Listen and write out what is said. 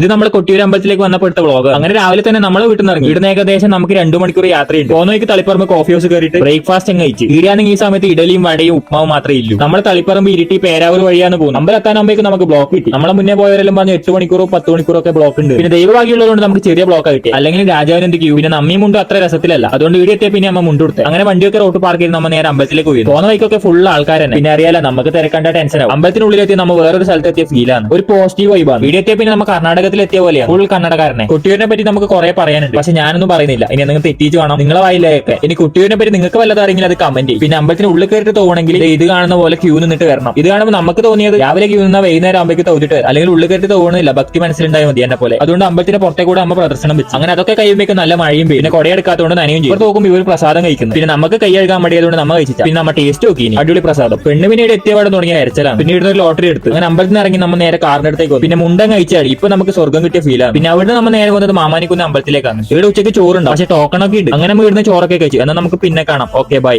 ഇത് നമ്മൾ കൊട്ടിയൂർ അമ്പലത്തിലേക്ക് വന്നപ്പോൾ വ്ളോഗ് അങ്ങനെ രാവിലെ തന്നെ നമ്മൾ വീട്ടിൽ നിന്ന് ഇറങ്ങി. ഇവിടുന്ന് ഏകദേശം നമുക്ക് രണ്ടു മണിക്കൂർ യാത്രയുണ്ട്. പോന്നോയ്ക്ക് തളിപ്പറമ്പ് കോഫി ഹൗസ് കയറിയിട്ട് ബ്രേക്ക്ഫാസ്റ്റ് അങ്ങ് കഴിച്ചു. ഇവിടെയാണെങ്കിൽ ഈ സമയത്ത് ഇഡലിയും വടയും ഉപ്മാവും മാത്രമേ ഇല്ലൂ. നമ്മൾ തളിപ്പറമ്പ് ഇരിട്ടി പേരാവൂർ വഴിയാണ് പോകുന്നത്. അമ്പലത്താനാകുമ്പോഴേക്കും നമുക്ക് ബ്ലോക്ക് കിട്ടി. നമ്മളെ മുന്നേ പോയവരെല്ലാം പറഞ്ഞ് എട്ട് മണിക്കൂറോ പത്ത് മണിക്കൂറോ ഒക്കെ ബ്ലോക്ക് ഉണ്ട്. പിന്നെ ദൈവഭാഗ്യമുള്ളതുകൊണ്ട് നമുക്ക് ചെറിയ ബ്ലോക്ക് കിട്ടി അല്ലെങ്കിൽ രാജാവിന്റെ ക്യൂ പിന്നെ നമ്മയും മുണ്ടും അത്ര രസത്തിലല്ല. അതുകൊണ്ട് വീട് എത്തിയ പിന്നെ അമ്മ മുണ്ടെടുത്ത് അങ്ങനെ വണ്ടിയൊക്കെ റോട്ട് പാർക്ക് ചെയ്ത് നമ്മൾ നേരെ അമ്പലത്തിലേക്ക് പോയി പോകുന്ന വഴിക്കൊക്കെ ഫുൾ ആൾക്കാരാണ് പിന്നെ അറിയാലോ നമുക്ക് തിരക്കണ്ട ടെൻഷൻ ആവും. അമ്പലത്തിനുള്ളിലെത്തി നമ്മൾ വേറൊരു സ്ഥലത്ത് എത്തിയ ഫീലാണ് ഒരു പോസിറ്റീവ് വൈബാണ് വീട് എത്തിയ പിന്നെ നമ്മൾ കർണാടകത്തിൽ എത്തിയ പോലെയാണ്. ഫുൾ കന്നടക്കാരനെ കുട്ടിയൂരിനെ പറ്റി നമുക്ക് കുറെ പറയാനുണ്ട്. പക്ഷെ ഞാനൊന്നും പറയുന്നില്ല. ഇനി നിങ്ങൾ തെറ്റിച്ച് കാണാം. നിങ്ങളെ വായിലേക്ക് ഇനി കുട്ടിയൂരിനെ പറ്റി നിങ്ങൾക്ക് വല്ലതും അത് കമന്റ് പിന്നെ അമ്പലത്തിന് ഉള്ളിൽ കയറിയിട്ട് തോന്നുമെങ്കിൽ ഇത് കാണുന്ന പോലെ ക്യൂ നിന്നിട്ട് വരണം. ഇത് കാണുമ്പോൾ നമുക്ക് തോന്നിയത് രാവിലെ ക്യൂ നിന്ന വൈകുന്നേരം ആകുമ്പോഴേക്ക് തോന്നിട്ട്. അല്ലെങ്കിൽ ഉള്ളിൽ കയറിട്ട് തോന്നുന്നില്ല ഭക്തി മനസ്സിലുണ്ടായി മതി എന്നെ പോലെ. അതുകൊണ്ട് അമ്പലത്തിന്റെ പുറത്തെ കൂടെ അമ്മ പ്രദർശനം വെച്ചു. അങ്ങനെ അതൊക്കെ കഴിയുമ്പോഴേക്കും നല്ല മഴയും പിന്നെ കൊടയെടുക്കാത്തതുകൊണ്ട് നനയും ചെയ്യും. നോക്കുമ്പോൾ ഇവർ പ്രസാദം കഴിക്കുന്നു. പിന്നെ നമുക്ക് കൈ കഴുകാൻ മടിയായതുകൊണ്ട് നമ്മൾ കഴിച്ചില്ല. പിന്നെ നമ്മൾ ടേസ്റ്റ് നോക്കി അടിപൊളി പ്രസാദം. പെണ്ണ് പിന്നീട് എത്തിയപാട് തുടങ്ങിയ അരച്ചലാണ്. പിന്നെ ലോട്ടറി എടുത്ത്. അങ്ങനെ അമ്പലത്തിൽ ഇറങ്ങി നമ്മൾ നേരെ കാറിന്റെ അടുത്തേക്ക് പിന്നെ മുണ്ടൻ കഴിച്ചാൽ ഇപ്പൊ നമുക്ക് സ്വർഗം കിട്ടിയ ഫീലാണ് പിന്നെ അവിടെ നമ്മൾ നേരെ പോകുന്നത് മാമാനിക്കുന്ന അമ്പലത്തിലേക്കാണ്. ഇവിടെ ഉച്ചയ്ക്ക് ചോറുണ്ടാവും. പക്ഷെ ടോക്കൺ ഒക്കെ ഉണ്ട്. അങ്ങനെ ഇവിടുന്ന് ചോറൊക്കെ കഴിച്ചു. എന്നാൽ നമുക്ക് പിന്നെ കാണാം. Okay bye